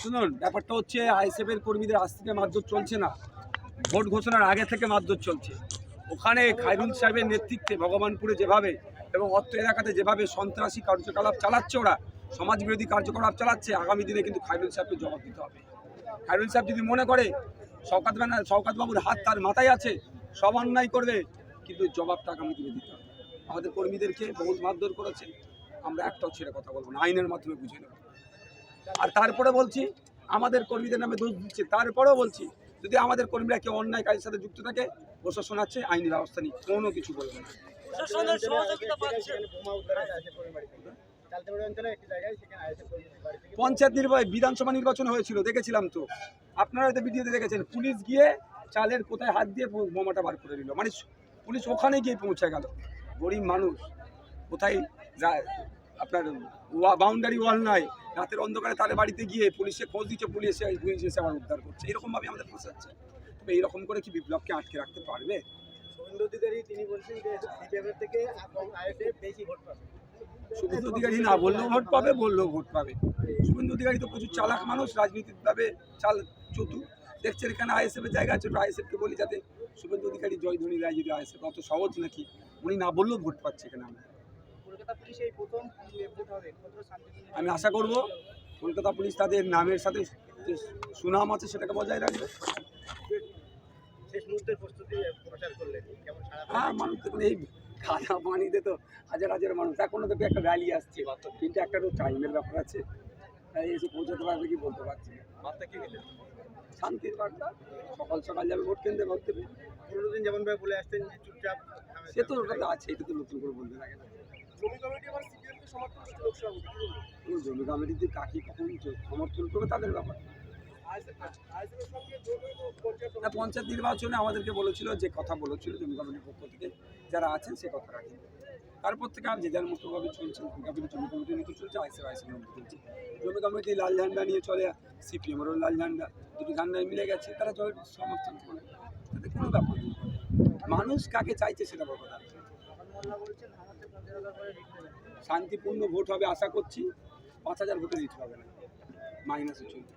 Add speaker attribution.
Speaker 1: শুনুন, ব্যাপারটা হচ্ছে আইএসএফ এর কর্মীদের আজ থেকে মারধর চলছে না। ভোট ঘোষণার আগে থেকে মারধর চলছে। ওখানে খাইরুল সাহেবের নেতৃত্বে, ভগবানপুরে যেভাবে এবং অর্থ এলাকাতে যেভাবে সন্ত্রাসী কার্যকলাপ চালাচ্ছে ওরা সমাজ বিরোধী কার্যকলাপ চালাচ্ছে, আগামী দিনে কিন্তু খাইরুল সাহেবকে জবাব দিতে হবে। খাইরুল সাহেব যদি মনে করে, শওকাত ব্যানার শওকাত বাবুর হাত তার মাথায় আছে, সব অন্যায় করবে, কিন্তু জবাবটা আগামী দিনে দিতে হবে। আমাদের কর্মীদেরকে বহুত মারধর করেছে। আমরা একটাও ছেড়ে কথা বলব না আইনের মাধ্যমে বুঝে নেব। আর তারপরে বলছি আমাদের কর্মীদের নামে দোষ দিচ্ছে। তারপরেও বলছি যদি আমাদের কর্মীরা কেউ অন্যায় কাজের সাথে যুক্ত থাকে প্রশাসন আছে আইনি ব্যবস্থা নিই কোনো কিছু বলবে না। পঞ্চায়েত নির্বাচন বিধানসভা নির্বাচন হয়েছিল দেখেছিলাম তো। আপনারা হয়তো ভিডিওতে দেখেছেন পুলিশ গিয়ে চালের কোথায় হাত দিয়ে বোমাটা বার করে দিল মানে পুলিশ ওখানে গিয়ে পৌঁছে গেল। গরিব মানুষ কোথায় যায় আপনার বাউন্ডারি ওয়াল নাই। রাতের অন্ধকারে তাদের বাড়িতে গিয়ে পুলিশে খোঁজ দিচ্ছে পুলিশ পুলিশ এসে আবার উদ্ধার করছে। এরকমভাবে আমাদের ফাঁসাচ্ছে। তবে এইরকম করে কি বিপ্লবকে আটকে রাখতে পারবে?
Speaker 2: শুভেন্দু অধিকারী তিনি বলছেন যে সিপিএম থেকে বেশি ভোট পাবে।
Speaker 1: শুভেন্দু অধিকারী না বললেও ভোট পাবে বললেও ভোট পাবে। শুভেন্দু অধিকারী তো প্রচুর চালাক মানুষ রাজনীতিভাবে চাল চতু দেখছেন এখানে আইএসএফের জায়গা আছে আইএসএফকে বলি যাতে শুভেন্দু অধিকারী জয়ধ্বনি দেয় যদি আইএসএফ অত সহজ নাকি? উনি না বললেও ভোট পাচ্ছে এখানে আমরা। আমি আশা করব কলকাতা পুলিশ তাদের নামের সাথে সুনাম আছে সেটাকে বজায় রাখবে। হ্যাঁ মানুষ দেখুন এই খাওয়া পানিতে তো হাজার হাজার মানুষ। এখনও দেখবে একটা র্যালি আসছে কিন্তু একটা তো টাইমের ব্যাপার আছে। তাই এসে পৌঁছাতে পারবে কি বলতে পারছি শান্তির বার্তা সকাল সকাল যাবে ভোট কেন্দ্রে ভোট দেবে
Speaker 2: পুরোনো দিন যেমন ভাবে বলে আসতেন চুপচাপ
Speaker 1: সে তো ওটা আছে এটা তো নতুন করে বলতে লাগে না।
Speaker 2: জমি
Speaker 1: কমিটিতে কাকে কখন সমর্থন করবে তাদের ব্যাপার।
Speaker 2: পঞ্চায়েত
Speaker 1: নির্বাচনে আমাদেরকে বলেছিল যে কথা বলেছিল জমি কমিটির পক্ষ থেকে যারা আছেন সে কথা রাখেন। তারপর থেকে আর যে যার মতোভাবে চলছে জমি কমিটি জমি কমিটি নিতে চলছে আইসে আইসে নিতে চলছে। জমি কমিটি লাল ঝান্ডা নিয়ে চলে সিপিএমেরও লাল ঝান্ডা দুটো ঝান্ডায় মিলে গেছে তারা জয় সমর্থন করে। তাতে কোনো ব্যাপার নেই। মানুষ কাকে চাইছে সেটা বড় কথা
Speaker 2: মোল্লা বলছেন আমাদের পঞ্চায়েত হাজার করে রিট দেবেন
Speaker 1: শান্তিপূর্ণ ভোট হবে আশা করছি। পাঁচ হাজার ভোটে দিতে হবে না। মাইনাসে চলবে।